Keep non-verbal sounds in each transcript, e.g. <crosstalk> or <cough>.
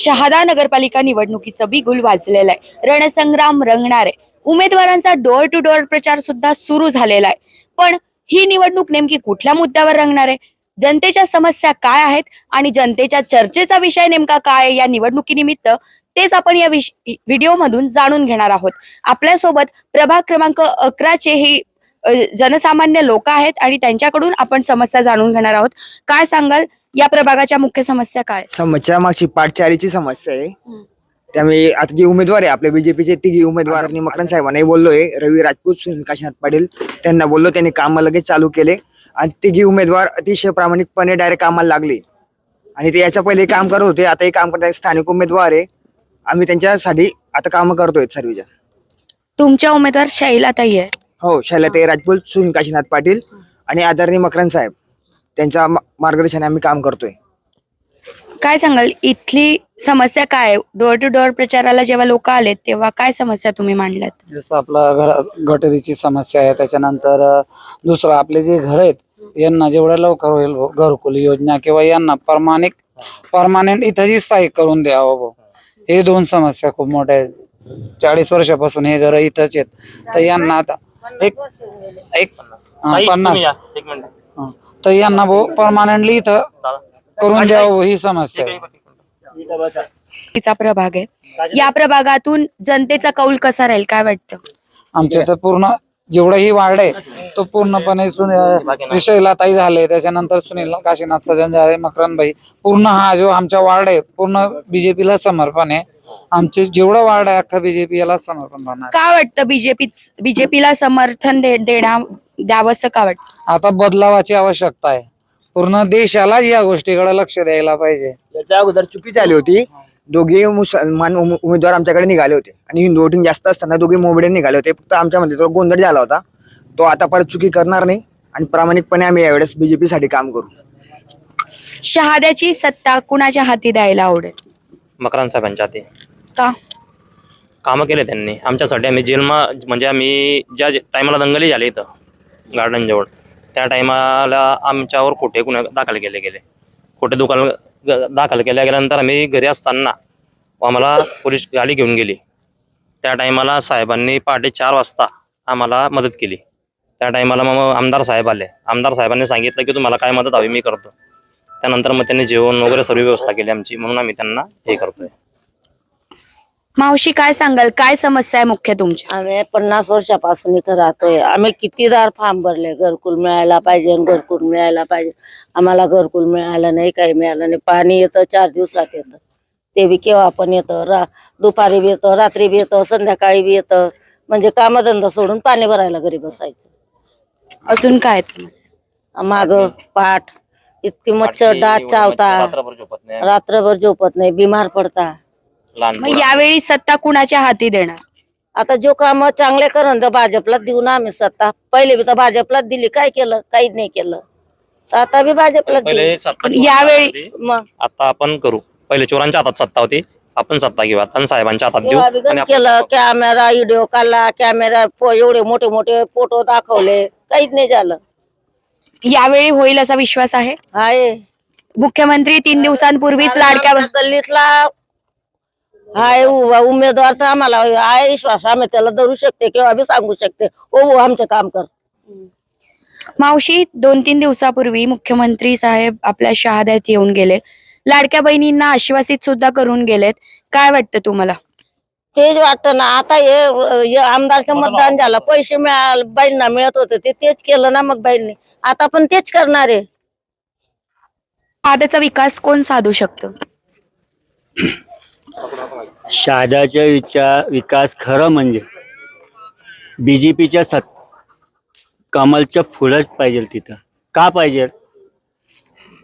शहादा नगरपालिका निवडणुकीचं बिगुल वाजलेलं आहे. रणसंग्राम रंगणार. आहे उमेदवारांचा डोअर टू डोअर प्रचार सुद्धा सुरू झालेला आहे. पण ही निवडणूक नेमकी कुठल्या मुद्द्यावर रंगणार आहे? जनतेच्या समस्या काय आहेत आणि जनतेच्या चर्चेचा विषय नेमका काय आहे या निवडणुकीनिमित्त तेच आपण या विष व्हिडिओमधून जाणून घेणार आहोत. आपल्यासोबत प्रभाग क्रमांक अकराचे हे जनसामान्य लोक आहेत आणि त्यांच्याकडून आपण समस्या जाणून घेणार आहोत. काय सांगाल? या प्रभागाच्या मुख्य समस्या काय? समस्या मागची पाठचारीची समस्या आहे. हम्म. त्यामुळे आता जे उमेदवार आहे आपल्या बीजेपीचे तिघी उमेदवार आणि मकरन साहेबांनाही बोललोय. रवी राजपूत सुनील काशीनाथ पाटील त्यांना बोललो त्यांनी काम लगेच चालू केले. आणि तिघी उमेदवार अतिशय प्रामाणिकपणे डायरेक्ट कामाला लागले. आणि ते याच्या पहिले काम करत होते. आता हे काम करतात स्थानिक उमेदवार आहे. आम्ही त्यांच्यासाठी आता काम करतोय सर्वजण. तुमच्या उमेदवार शैलाताई आहेत. हो शैलाताई राजपूत सुनील काशीनाथ पाटील आणि आदरणीय मकरन साहेब. त्यांच्या मा- मार्गदर्शनाने आम्ही काम करतोय. काय सांगाल? इथली समस्या काय? डोअर टू डोअर प्रचाराला जेव्हा लोक आले तेव्हा काय समस्या तुम्ही मांडल्यात जसं आपलं घर गटरीची समस्या आहे त्याच्यानंतर अं, दुसरं आपले जे घर आहेत यांना जेवढ्या लवकर होईल घरकुल योजना किंवा यांना परमानिक परमानेंट इथं जी स्थायिक करून द्यावं भाऊ. हे दोन समस्या खूप मोठ्या आहेत. चाळीस वर्षापासून हे घर इथंच आहेत. तर यांना आता एक एक हा, पन्नास. हा. तर यांना भाऊ परमानंटली इथं करून द्यावं ही समस्या आहे. तिचा प्रभाग आहे. या प्रभागातून जनतेचा कौल कसा राहील काय वाटतं? आमच्या तर पूर्ण जेवढं ही वार्ड आहे तो पूर्णपणे सुन- श्री शैलाताई झाले त्याच्यानंतर सुनील काशीनाथ सजन झाले मकरनभाई पूर्ण हा जो आमचा वार्ड आहे पूर्ण बीजेपीला समर्पण आहे. आमचे जेवढं वार्ड आहे अख्खा बीजेपी याला समर्पण राहणार का वाटतं बीजेपी बीजेपीला समर्थन दे देण्या द्यावंसं का वाटतं आता बदलावाची आवश्यकता आहे. पूर्ण देशालाच या गोष्टीकडे लक्ष द्यायला पाहिजे. याच्या अगोदर चुकी झाली होती. दोघे मुसलमान उम- उमेदवार आमच्याकडे निघाले होते. आणि हिंदू वोटिंग जास्त असताना दोघे मोबडे निघाले होते. फक्त आमच्यामध्ये तो गोंधळ झाला होता. तो आता परत चुकी करणार नाही. आणि प्रामाणिकपणे आम्ही यावेळेस बीजेपी साठी काम करू. शहाद्याची सत्ता कुणाच्या हाती द्यायला आवडेल? मकरान साहेबांच्या हाती. का? कामं केले त्यांनी. आमच्यासाठी आम्ही जेलमा म्हणजे आम्ही ज्या टायमाला दंगली झाले इथं. गार्डनजवळ. त्या टायमाला आमच्यावर खोटे गुन्हे दाखल केले गेले. खोटे दुकान दाखल केल्या गेल्यानंतर आम्ही घरी असताना आम्हाला पोलीस गाडी घेऊन गेली. त्या टायमाला साहेबांनी पहाटे चार वाजता आम्हाला मदत केली. त्या टायमाला मग आमदार साहेब आले. आमदार साहेबांनी सांगितलं की तुम्हाला काय मदत हवी मी करतो. त्यानंतर मग त्यांनी जेवण वगैरे सर्व व्यवस्था केली आमची. म्हणून आम्ही त्यांना हे करतोय. मावशी काय सांगाल? काय समस्या आहे मुख्य तुमच्या? आम्ही पन्नास वर्षापासून इथं राहतोय. आम्ही कितीदार फॉर्म भरले? घरकुल मिळायला पाहिजे घरकुल मिळायला पाहिजे. आम्हाला घरकुल मिळालं नाही काही मिळालं नाही. पाणी येतं चार दिवसात येतं. ते बी केव्हा पण येतं. रा दुपारी बी येतं रात्री बी येतं संध्याकाळी बी येतं. म्हणजे कामधंदा सोडून पाणी भरायला घरी बसायचं. अजून काय आहेत समस्या माग पाठ. इतकी मच्छर डास चावता. रात्रभर झोपत नाही. रात्रभर झोपत नाही बिमार पडता. लहान मग यावेळी सत्ता कुणाच्या हाती देणार? आता जो काम चांगले करण तर भाजपला देऊ ना आम्ही सत्ता. पहिले बी तर भाजपलाच दिली. काय केलं? काहीच नाही केलं. तर आता बी भाजपलाच पहिले दिली सत्ता पण चोरांच्या यावेळी- हातात होती. मग? आता आपण करू. पहिले चोरांच्या हातात सत्ता होती. आपण सत्ता घेऊ आता साहेबांच्या हातात देऊ. तेव्हा बी गण आणि आपण- केलं. कॅमेरा व्हिडिओ काढला. कॅमेरा एवढे मोठे मोठे फोटो दाखवले. काहीच नाही झालं. यावेळी होईल असा विश्वास आहे? हाय मुख्यमंत्री तीन दिवसांपूर्वीच लाडक्या गल्लीतला हाय उ- उमेदवार तर आम्हाला आहे विश्वास. आम्ही त्याला धरू शकते किंवा बी सांगू शकते. हो हो आमचं काम कर. मावशी दोन तीन दिवसापूर्वी मुख्यमंत्री साहेब आपल्या शहाद्यात येऊन गेले. लाडक्या बहिणींना आश्वासित सुद्धा करून गेलेत. काय वाटतं तुम्हाला? तेच वाटतं ना. आता हे हे आमदारचं मतदान झालं. पैसे मिळाल बाईंना मिळत होते. ते तेच केलं ना मग बाईंनी आता पण तेच करणार आहे. शहाद्याचा विकास कोण साधू शकतं? <clears throat> शादाच्या विचार विकास खरं म्हणजे बीजेपीच्या सत कमलचं फुलंच पाहिजे तिथं. का पाहिजे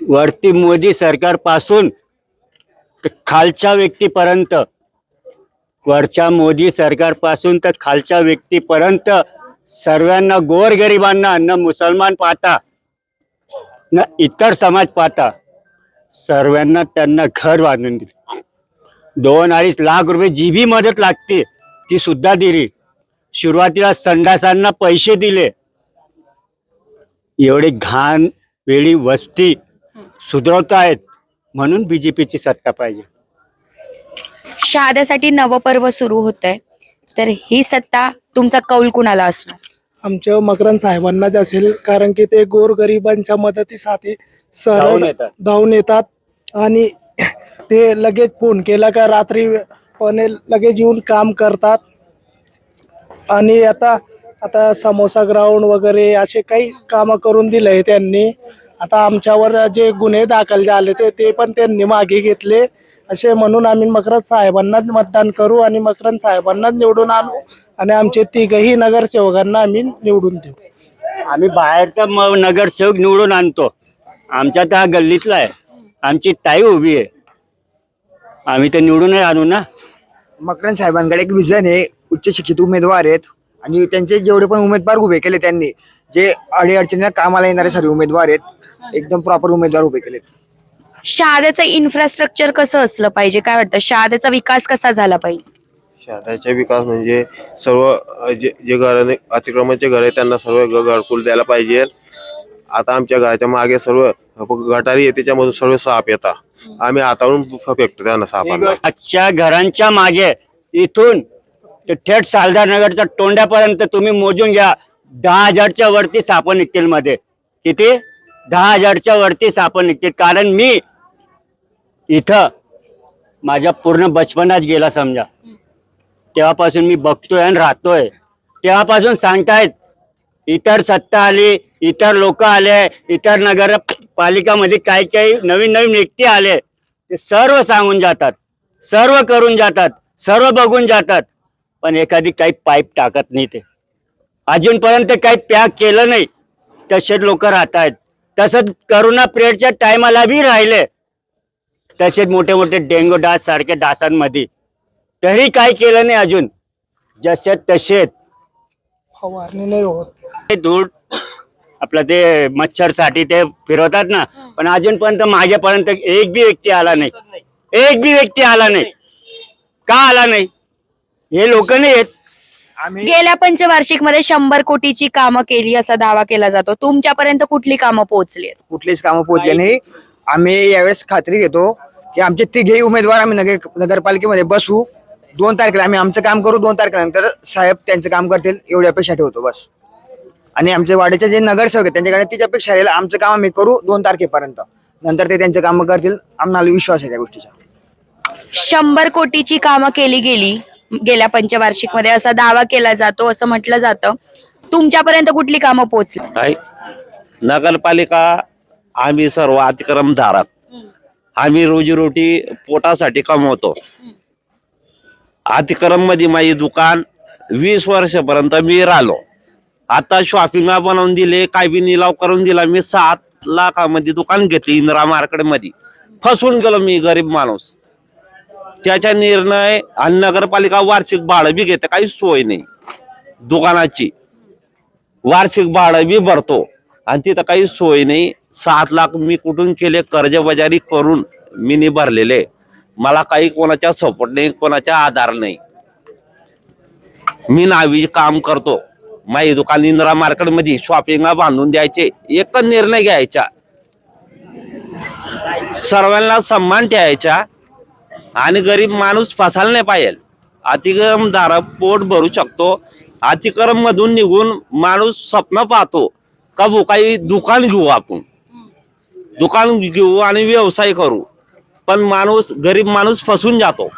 वरती मोदी सरकारपासून खालच्या व्यक्तीपर्यंत. वरच्या मोदी सरकारपासून तर खालच्या व्यक्तीपर्यंत. सर्वांना गोरगरिबांना न मुसलमान पाहता न इतर समाज पाहता सर्वांना त्यांना घर बांधून दिले. दोन अडीच लाख रुपये जी बी मदत लागते. ती सुद्धा दिली. सुरुवातीला संडासांना पैसे दिले. एवढी घाण वेळी वस्ती सुधरवतायत. म्हणून बीजेपीची सत्ता पाहिजे. शहाद्यासाठी नवपर्व सुरू होत आहे तर ही सत्ता तुमचा कौल कुणाला असणार? आमच्या मकरन साहेबांनाच असेल कारण की ते गोरगरिबांच्या मदतीसाठी धावून सरळ येतात. धावून येतात. आणि ते लगेच फोन केला का रात्री पण लगेच येऊन काम करतात. आणि आता आता समोसा ग्राउंड वगैरे असे काही कामं करून दिले त्यांनी. आता आमच्यावर जे गुन्हे दाखल झाले ते ते पण त्यांनी मागे घेतले. असे म्हणून आम्ही मकरंद साहेबांनाच मतदान करू आणि मकरंद साहेबांनाच निवडून आणू आणि आमचे तिघही नगरसेवकांना आम्ही निवडून देऊ. आम्ही बाहेरचा मग नगरसेवक निवडून आणतो. आमच्या त्या गल्लीतला आहे. आमची ताई उभी आहे. आम्ही ते निवडूनच आणू ना. मकरन साहेबांकडे एक विजन आहे. उच्च शिक्षित उमेदवार आहेत. आणि त्यांचे जेवढे पण उमेदवार उभे केले त्यांनी जे अडीअडचणीला कामाला येणारे सर्व उमेदवार आहेत. एकदम प्रॉपर उमेदवार उभे केलेत. शहाद्याचं इन्फ्रास्ट्रक्चर कसं असलं पाहिजे? काय वाटतं? शहाद्याचा विकास कसा झाला पाहिजे? शहराचा विकास म्हणजे सर्व अ, जे जे घर अतिक्रमणचे घर आहे त्यांना सर्व घ- घरकुल द्यायला पाहिजे. आता आमच्या घराच्या मागे सर्व गटारी आहे त्याच्यामधून सर्व साप येतात. आम्ही हातावरून फेकतो त्यांना सापांना. आजच्या घरांच्या मागे इथून ते थेट सालदार नगरच्या तोंड्यापर्यंत तुम्ही मोजून घ्या. दहा हजारच्या वरती साप निघतील मध्ये. किती? दहा हजारच्या वरती साप निघतील. कारण मी इथं माझ्या पूर्ण बचपनात गेला समजा. तेव्हापासून मी बघतोय आणि राहतोय. तेव्हापासून सांगतायत इतर सत्ता आली इतर लोक आले इतर नगर पालिकामध्ये काही काही नवीन नवीन व्यक्ती आले ते सर्व सांगून जातात सर्व करून जातात सर्व बघून जातात पण एखादी काही पाईप टाकत नाही ते. अजूनपर्यंत काही पॅक केलं नाही. तसेच लोक राहत आहेत तसंच करोना पिरियडच्या टायमाला बी राहिले. तसेच मोठे मोठे डेंगू डास सारख्या डासांमध्ये. तरी काही केलं नाही अजून. जसे तसेच. फवारणी नाही होत. दूध आपलं ते मच्छरसाठी ते फिरवतात ना पण अजूनपर्यंत माझ्यापर्यंत एक बी व्यक्ती आला नाही. एक बी व्यक्ती आला नाही. का आला नाही? हे लोक नाही आहेत. गेल्या पंचवार्षिकमध्ये शंभर कोटीची कामं केली असा दावा केला जातो. तुमच्यापर्यंत कुठली कामं पोहोचली आहेत? कुठलीच कामं पोहोचले नाही. आम्ही यावेळेस खात्री घेतो की आमचे तिघेही उमेदवार आम्ही नगर नगरपालिकेमध्ये बसू. दोन तारखेला आम्ही आमचं काम करू दोन तारखेनंतर साहेब त्यांचं काम करतील एवढी अपेक्षा ठेवतो बस. आणि आमच्या वाडीचे जे नगरसेवक आहेत त्यांच्याकडे तीच अपेक्षा राहील आमचं काम आम्ही करू दोन तारखेपर्यंत. नंतर ते त्यांचं काम करतील. आम्हाला विश्वास आहे त्या गोष्टीचा. शंभर कोटीची कामं केली गेली गेल्या पंचवार्षिकमध्ये असा दावा केला जातो असं म्हटलं जातं. तुमच्यापर्यंत कुठली कामं पोहोचली? काय नगरपालिका आम्ही सर्व अतिक्रमधारक आम्ही रोजीरोटी पोटासाठी कमवतो. अतिक्रममध्ये माझी दुकान वीस वर्षापर्यंत मी राहिलो. आता शॉपिंग बनवून दिले काय बी निलाव करून दिला मी सात लाखामध्ये दुकान घेतली इंदिरा मार्केटमध्ये. फसवून गेलो मी गरीब माणूस. त्याचा निर्णय आणि नगरपालिका वार्षिक भाडं बी घेते काही सोय नाही. दुकानाची. वार्षिक भाडं बी भरतो. आणि तिथं काही सोय नाही. सात लाख मी कुठून केले कर्जबाजारी करून मी नि भरलेले. मला काही कोणाचा सपोर्ट नाही कोणाचा आधार नाही. मी नावी काम करतो. माझी दुकान इंदिरा मार्केटमध्ये शॉपिंग बांधून द्यायचे. एकच निर्णय घ्यायचा. सर्वांना सन्मान ठेवायचा आणि गरीब माणूस फसायला नाही पाहिजे. अतिक्रमदार पोट भरू शकतो. अतिक्रम मधून निघून माणूस स्वप्न पाहतो का भो काही दुकान घेऊ आपण. दुकान घेऊ आणि व्यवसाय करू. पण माणूस गरीब माणूस फसून जातो.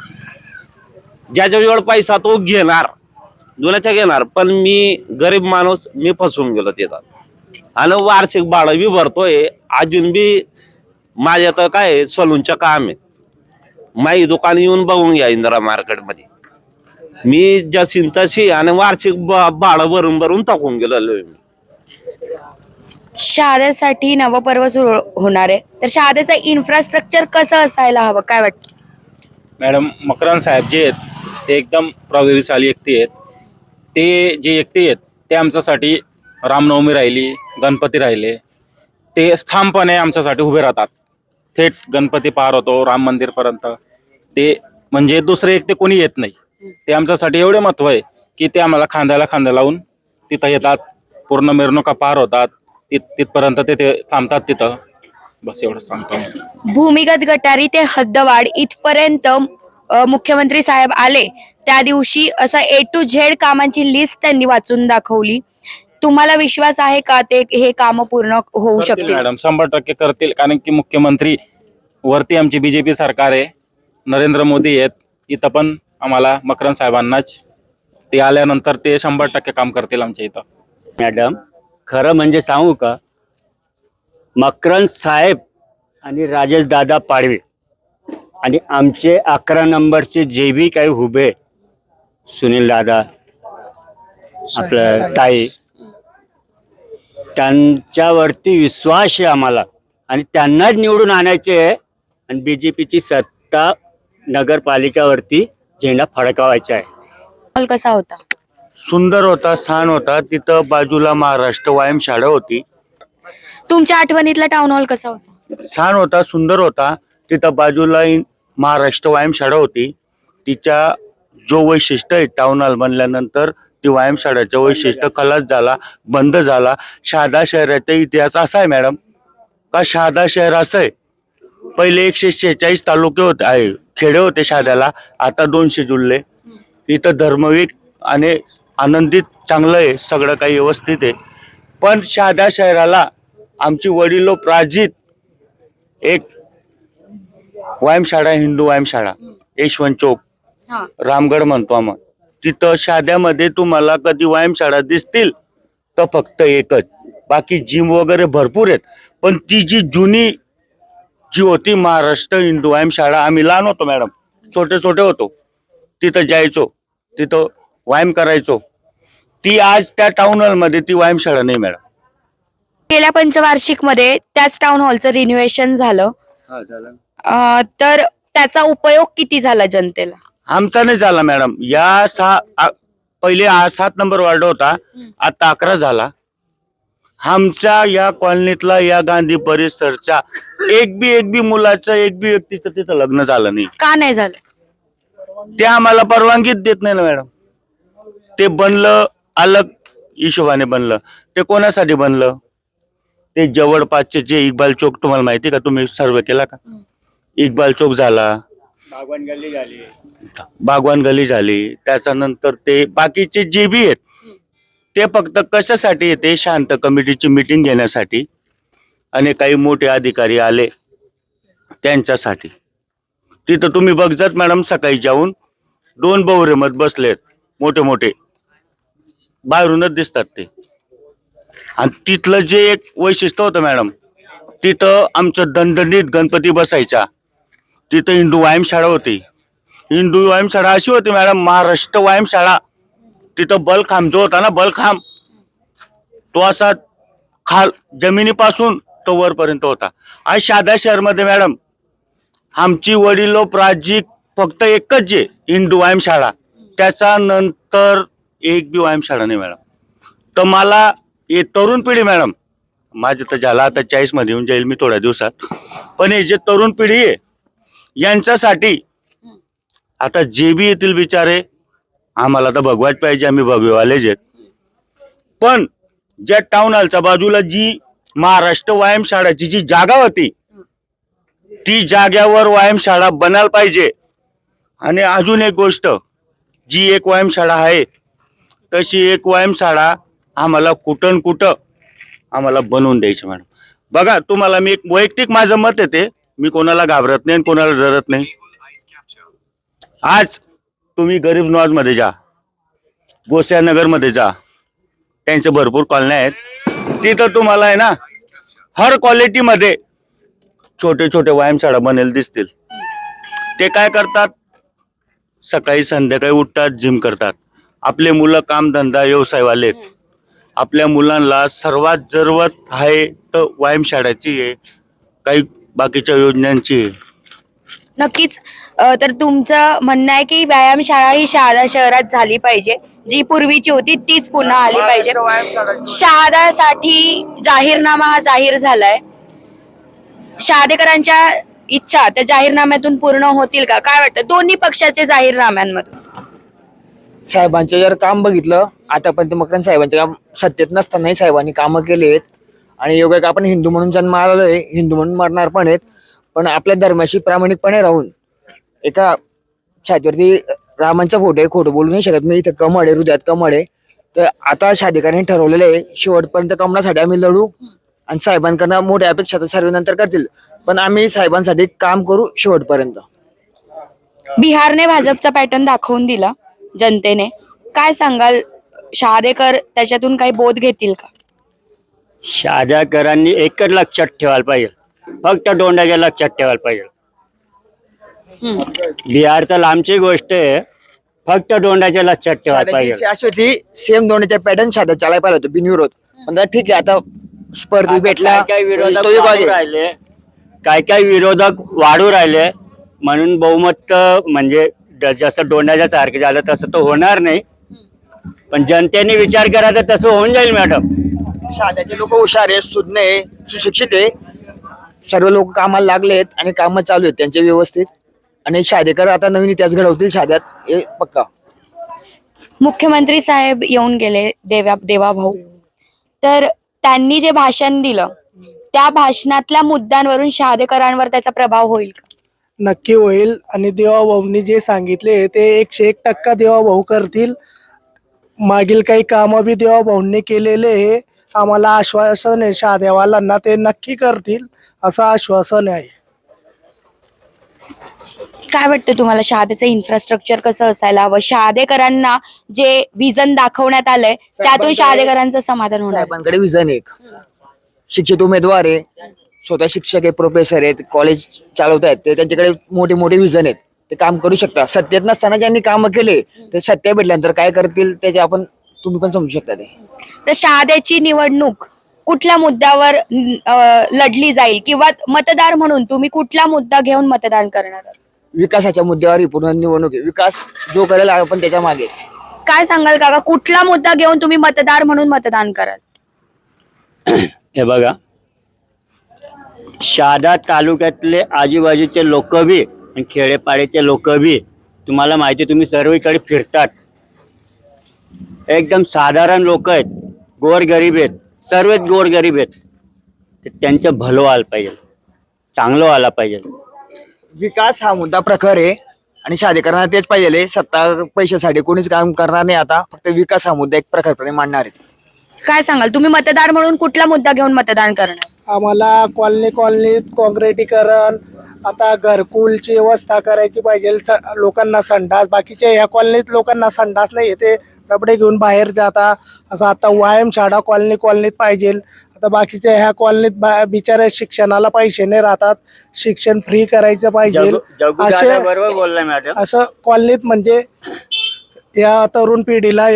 ज्याच्याजवळ पैसा तो घेणार. जुन्याच्या घेणार पण मी गरीब माणूस मी फसून गेलो तिथं. आणि वार्षिक भाडं बी भरतोय अजून बी माझ्या तर काय सलूनचं काम आहे. माझी दुकान येऊन बघून घ्या इंदिरा मार्केटमध्ये. मी जशीन तशी आणि वार्षिक ब- भाडं भरून भरून टाकून गेलेलो मी. शहाद्यासाठी नवपर्व सुरू होणार आहे. तर शहाद्याचं इन्फ्रास्ट्रक्चर कसं असायला हवं काय वाटतं? मॅडम मकरान साहेब जे आहेत ते एकदम प्रभावशाली व्यक्ती आहेत. ते जे व्यक्ती आहेत ते आमच्यासाठी रामनवमी राहिली गणपती राहिले ते ठामपणे आमच्यासाठी उभे राहतात. थेट गणपती पार होतो राम मंदिरपर्यंत ते म्हणजे दुसरे एकटे कोणी येत नाही. ते आमच्यासाठी एवढे महत्त्व आहे की ते आम्हाला खांद्याला खांदा लावून तिथं येतात पूर्ण मिरवणुका पार होतात तिथ तिथपर्यंत ते थांबतात तिथं. बस एवढं सांगतो भूमिगत गटारी ते हद्दवाड इथपर्यंत मुख्यमंत्री साहेब आले त्या दिवशी असं ए टू झेड कामांची लिस्ट त्यांनी वाचून दाखवली. तुम्हाला विश्वास आहे का ते हे काम पूर्ण होऊ शकतील? मॅडम शंभर टक्के करतील कारण की मुख्यमंत्री वरती आमची बीजेपी सरकार आहे नरेंद्र मोदी आहेत इथं पण आम्हाला मकरन साहेबांनाच ते आल्यानंतर ते शंभर टक्के काम करतील आमच्या इथं. मॅडम खरं म्हणजे सांगू का? मकरन साहेब आणि राजेश दादा पाडवे आणि आमचे अकरा नंबरचे जे बी काही उभे सुनील दादा आपलं ताई त्यांच्यावरती विश्वास आहे आम्हाला. आणि त्यांनाच निवडून आणायचे आहे. आणि बीजेपीची सत्ता नगरपालिकावरती झेंडा फडकावायचा आहे. हॉल कसा होता? सुंदर होता छान होता. तिथं बाजूला महाराष्ट्र व्यायामशाळा होती. तुमच्या आठवणीतला टाउन हॉल कसा होता? छान होता सुंदर होता. तिथं बाजूला महाराष्ट्र व्यायामशाळा होती. तिच्या जो वैशिष्ट्य आहे टाऊन हॉल बनल्यानंतर ती व्यायामशाळाचं वैशिष्ट्य खलास झाला बंद झाला. शहादा शहराचा इतिहास असा आहे मॅडम का शहादा शहर असं आहे? पहिले एकशे शेहेचाळीस तालुके होते आहे खेडे होते शहाद्याला. आता दोनशे जुल्ले. इथं धर्मविक आणि आनंदित चांगलं आहे सगळं काही व्यवस्थित आहे. पण शहादा शहराला आमची वडिलोप्राजित एक व्यायामशाळा हिंदू व्यायामशाळा यशवंत चौक. हा. रामगड म्हणतो आम्ही. तिथं शाद्यामध्ये तुम्हाला कधी व्यायामशाळा दिसतील? तर फक्त एकच. बाकी जिम वगैरे भरपूर आहेत. पण ती जी जुनी जी होती महाराष्ट्र हिंदू व्यायामशाळा आम्ही लहान होतो मॅडम. छोटे छोटे होतो. तिथं जायचो. तिथं व्यायाम करायचो. ती आज त्या टाउन हॉलमध्ये ती व्यायामशाळा नाही मॅडम. गेल्या पंचवार्षिकमध्ये त्याच टाउन हॉलचं रिन्युएशन झालं. अ, तर त्याचा उपयोग किती झाला जनतेला? आमचा नाही झाला मॅडम. या सहा आ- पहिले सात नंबर वार्ड होता. आता अकरा झाला. आमच्या या कॉलनीतला या गांधी परिसरच्या एक बी एक बी मुलाचं एक बी व्यक्तीचं तिथं लग्न झालं नाही. का नाही झालं? ते आम्हाला परवानगीच देत नाही ना मॅडम. ते बनलं अलग हिशोबाने बनलं. ते कोणासाठी बनलं? ते जवळपासचे जे इक्बाल चौक तुम्हाला माहिती का? तुम्ही सर्वे केला का? इक्बाल चौक झाला. बागवान गली झाली. त्याच्यानंतर ते बाकीचे जे बी आहेत ते फक्त कशासाठी येते? शांत कमिटीची मिटिंग घेण्यासाठी. आणि काही मोठे अधिकारी आले त्यांच्यासाठी. तिथं तुम्ही बघजात मॅडम सकाळी जाऊन दोन बहुरे मत बसलेत मोठे मोठे. बाहेरूनच दिसतात ते. आणि तिथलं जे एक वैशिष्ट्य होतं मॅडम तिथं आमचं दणदणीत गणपती बसायचा. तिथं हिंदू व्यायामशाळा होती. हिंदू व्यायामशाळा अशी होती मॅडम महाराष्ट्र व्यायामशाळा. तिथं बलखांब जो होता ना बलखांब तो असा खाल जमिनीपासून तो वरपर्यंत होता. आज शादा शहरमध्ये मॅडम आमची वडिलो वडिलोप्राजिक फक्त एकच जे हिंदू व्यायामशाळा. त्याचा नंतर एक बी व्यायामशाळा नाही मॅडम. तर मला हे तरुण पिढी मॅडम माझं तर झाला आता चाळीसमध्ये येऊन जाईल मी थोड्या दिवसात. पण हे जे तरुण पिढी आहे यांच्यासाठी आता जे बी येतील बिचारे आम्हाला तर भगवाच पाहिजे आम्ही भगवेवालेच आहेत. पण ज्या टाउन हॉलच्या बाजूला जी महाराष्ट्र व्यायामशाळाची जी जागा होती ती जाग्यावर व्यायामशाळा बनायला पाहिजे. आणि अजून एक गोष्ट जी एक व्यायामशाळा आहे तशी एक व्यायामशाळा आम्हाला कुठं न कुठं आम्हाला बनवून द्यायची मॅडम. बघा तुम्हाला मी एक वैयक्तिक माझं मत येते मी कोणाला घाबरत नाही आणि कोणाला डरत नाही. आज तुम्ही गरीब नवाजमध्ये जा. गोसियानगरमध्ये जा. त्यांचे भरपूर कॉलन्या आहेत. तिथं तुम्हाला आहे ना हर क्वालिटीमध्ये छोटे छोटे व्यायामशाळा बनेल दिसतील. ते काय करतात? सकाळी संध्याकाळी उठतात जिम करतात. आपले मुलं कामधंदा व्यवसायवाले आहेत. आपल्या मुलांना सर्वात जरूरत आहे तर व्यायामशाळाची आहे. काही बाकीच्या योजनांची. नक्कीच अ, तर तुमचं म्हणणं आहे की व्यायामशाळा ही शहादा शहरात झाली पाहिजे. जी पूर्वीची होती तीच पुन्हा आली पाहिजे. शहादासाठी जाहीरनामा हा जाहीर झालाय. शहादेकरांच्या इच्छा त्या जाहीरनाम्यातून पूर्ण होतील का? काय वाटतं? दोन्ही पक्षाचे जाहीरनाम्यांमधून. साहेबांचं जर काम बघितलं आतापर्यंत मकरन साहेबांचे काम सत्तेत नसतानाही साहेबांनी कामं केली आहेत. आणि योग्य आपण हिंदू म्हणून जन्म आलोय हिंदू म्हणून मरणार पण आहेत पण आपल्या धर्माशी प्रामाणिकपणे राहून एका छातीवरती रामांचा फोटो आहे खोटं बोलू नाही शकत मी इथं कमळ आहे हृदयात कमळ आहे. तर आता शाधिकाऱ्यांनी ठरवलेलं आहे शेवटपर्यंत कमळासाठी आम्ही लढू आणि साहेबांकडनं मोठ्या अपेक्षा तर सर्व नंतर करतील पण आम्ही साहेबांसाठी काम करू शेवटपर्यंत. बिहारने भाजपचा पॅटर्न दाखवून दिला जनतेने. काय सांगाल शहादेकर त्याच्यातून काही बोध घेतील का? शाजाकरांनी एकच लक्षात ठेवायला पाहिजे. फक्त डोंडाच्या लक्षात ठेवायला पाहिजे. बिहार तर लांबची गोष्ट आहे. फक्त डोंडाच्या लक्षात ठेवायला पाहिजे. अशी होती सेम दोन्हीच्या पॅटर्न शाळेत चालायला होतं बिनविरोध. पण ठीक आहे आता स्पर्धी भेटला काय काय विरोधक. राहिले. काय काय विरोधक वाढू राहिले. म्हणून बहुमत म्हणजे जसं डोंडाच्या सारखं झालं तसं तर होणार नाही. पण जनतेने विचार करा तर तसं होऊन जाईल मॅडम शाळेचे लोक हुशार आहे सुज्ञ आहे सुशिक्षित आहे. सर्व लोक कामाला लागलेत आणि कामं चालू आहेत त्यांचे व्यवस्थित. आणि शादेकर आता नवीन इतिहास घडवतील शाद्यात हे पक्का. मुख्यमंत्री साहेब येऊन गेले देवा देवाभाऊ तर त्यांनी जे भाषण दिलं त्या भाषणातल्या मुद्द्यांवरून शहादेकरांवर त्याचा प्रभाव होईल का? नक्की होईल. आणि देवाभाऊंनी जे सांगितले ते एकशे एक टक्का देवाभाऊ करतील. मागील काही कामं बी देवाभाऊंनी केलेले आहे. आम्हाला आश्वासन आहे शहादेवालांना ते नक्की करतील असं आश्वासन आहे. काय वाटतं तुम्हाला शहादेचं इन्फ्रास्ट्रक्चर कसं असायला हवं? शहादेकरांना जे विजन दाखवण्यात आलंय त्यातून शहादेकरांचं समाधान होणार. साहेबांकडे विजन एक. शिक्षित उमेदवार आहे स्वतः शिक्षक आहे प्रोफेसर आहेत कॉलेज चालवत आहेत ते त्यांच्याकडे मोठे मोठे विजन आहेत. ते काम करू शकतात. सत्तेत नसताना ज्यांनी काम केले ते सत्य भेटल्यानंतर काय करतील त्याचे आपण तुम्ही पण समजू शकता ते. तर शहाद्याची निवडणूक कुठल्या मुद्द्यावर अं, लढली जाईल? किंवा मतदार म्हणून तुम्ही कुठला मुद्दा घेऊन मतदान करणार आहात? विकासाच्या मुद्द्यावर ही पूर्ण निवडणूक आहे. विकास जो करेल आपण त्याच्यामागे. काय सांगाल काका? कुठला मुद्दा घेऊन तुम्ही मतदार म्हणून मतदान कराल? हे बघा. शहादा तालुक्यातले आजूबाजूचे लोक बी आणि खेडेपाड्याचे लोक बी तुम्हाला माहिती आहे, तुम्ही सर्वीकडे फिरतात. एकदम साधारण लोक आहेत. गोरगरीब आहेत. सर्वच गोरगरीब आहेत. तर त्यांचं भलं व्हायला पाहिजे. चांगलं व्हायला पाहिजे. विकास हा मुद्दा प्रखर आहे. आणि शादेकरांना तेच पाहिजे सत्ता पैशासाठी कोणीच काम करणार नाही आता. फक्त विकास हा मुद्दा एक प्रखरपणे मांडणार आहे. काय सांगाल? तुम्ही मतदार म्हणून कुठला मुद्दा घेऊन मतदान करणार? आम्हाला कॉलनी कॉलनीत काँक्रिटीकरण आता घरकुलची व्यवस्था करायची पाहिजे. स- लोकांना संडास बाकीच्या ह्या कॉलनीत लोकांना संडास नाही येते डबडे घेऊन बाहेर जाता असं आता व्यायाम शाळा कॉलनी कॉलनीत पाहिजे. आता बाकीच्या ह्या कॉलनीत बा- बिचाऱ्या शिक्षणाला पैसे नाही राहतात. शिक्षण फ्री करायचं पाहिजे. असे असं कॉलनीत म्हणजे या तरुण पिढीला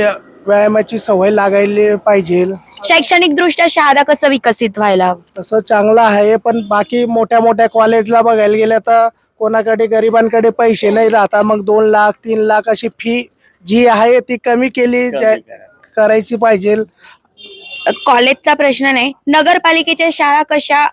व्यायामाची सवय लागायला पाहिजे. शैक्षणिक दृष्ट्या शहादा कसं विकसित व्हायला? तसं चांगलं आहे पण बाकी मोठ्या मोठ्या कॉलेजला बघायला गेलं तर कोणाकडे गरिबांकडे पैसे नाही राहता. मग दोन लाख तीन लाख अशी फी जी आहे ती कमी केली करायची पाहिजे. कॉलेजचा प्रश्न नाही नगरपालिकेच्या शाळा कशा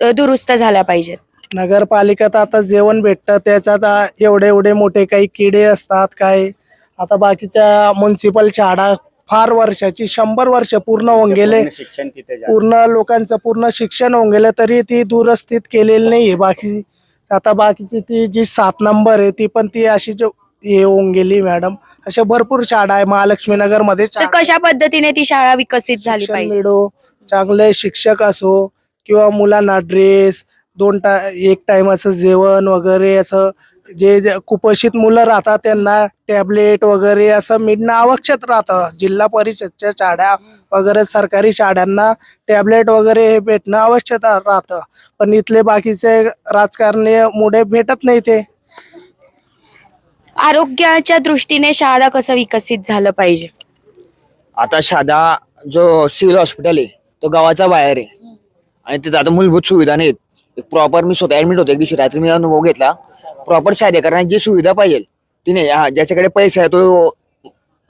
अ, दुरुस्त झाल्या पाहिजेत? नगरपालिकेत आता जेवण भेटतं त्याच्यात आ- एवढे एवढे मोठे काही किडे असतात काय? आता बाकीच्या म्युन्सिपल शाळा फार वर्षाची शंभर वर्ष पूर्ण होऊन गेले. शिक्षण तिथे जा. पूर्ण लोकांचं पूर्ण शिक्षण होऊन गेलं तरी ती दुरस्थित केलेली नाहीये. बाकी आता बाकीची ती जी सात नंबर आहे ती पण ती अशी जो होऊन गेली मॅडम. अशा भरपूर शाळा आहे. महालक्ष्मी नगरमध्ये कशा पद्धतीने ती शाळा विकसित झाली शिक्षण पाहिजे? मिळो चांगले शिक्षक असो किंवा मुलांना ड्रेस दोन टा एक टायमाचं जेवण वगैरे असं जे जे कुपोषित मुलं राहतात त्यांना टॅबलेट वगैरे असं मिळणं आवश्यक राहतं. जिल्हा परिषदच्या शाळा वगैरे सरकारी शाळांना टॅबलेट वगैरे हे भेटणं आवश्यक राहतं. पण इथले बाकीचे राजकारणी भेटत नाही ते. आरोग्याच्या दृष्टीने शहादा कसं विकसित झालं पाहिजे? आता साधा जो सिव्हिल हॉस्पिटल आहे तो गावाच्या बाहेर आहे. आणि तिथं आता मूलभूत सुविधा नाहीत. प्रॉपर मी स्वतः ऍडमिट होतो एक दिवशी रात्री मी अनुभव घेतला. प्रॉपर साध्या जी सुविधा पाहिजे ती नाही हा, ज्याच्याकडे पैसा आहे तो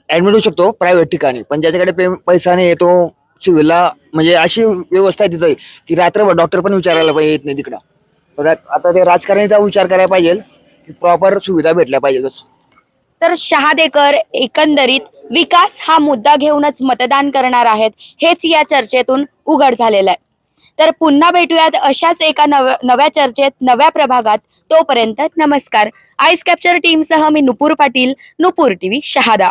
ऍडमिट होऊ शकतो प्रायव्हेट ठिकाणी. पण ज्याच्याकडे पे- पैसा नाही आहे, तो सिव्हिलला म्हणजे अशी व्यवस्था आहे तिथं की रात्रभर डॉक्टर पण विचारायला पाहिजे येत नाही तिकडं. तर आता- ते राजकारणीचा विचार करायला पाहिजे. प्रॉपर सुविधा भेटल्या पाहिजे तर शहादेकर एकंदरीत विकास हा मुद्दा घेऊनच मतदान करणार आहेत हेच या चर्चेतून उघड झालेलं आहे. तर पुन्हा भेटूयात अशाच एका नव नव्या चर्चेत नव्या प्रभागात. तोपर्यंत नमस्कार. आईस कॅप्चर टीमसह मी नुपूर पाटील नुपूर टीव्ही शहादा.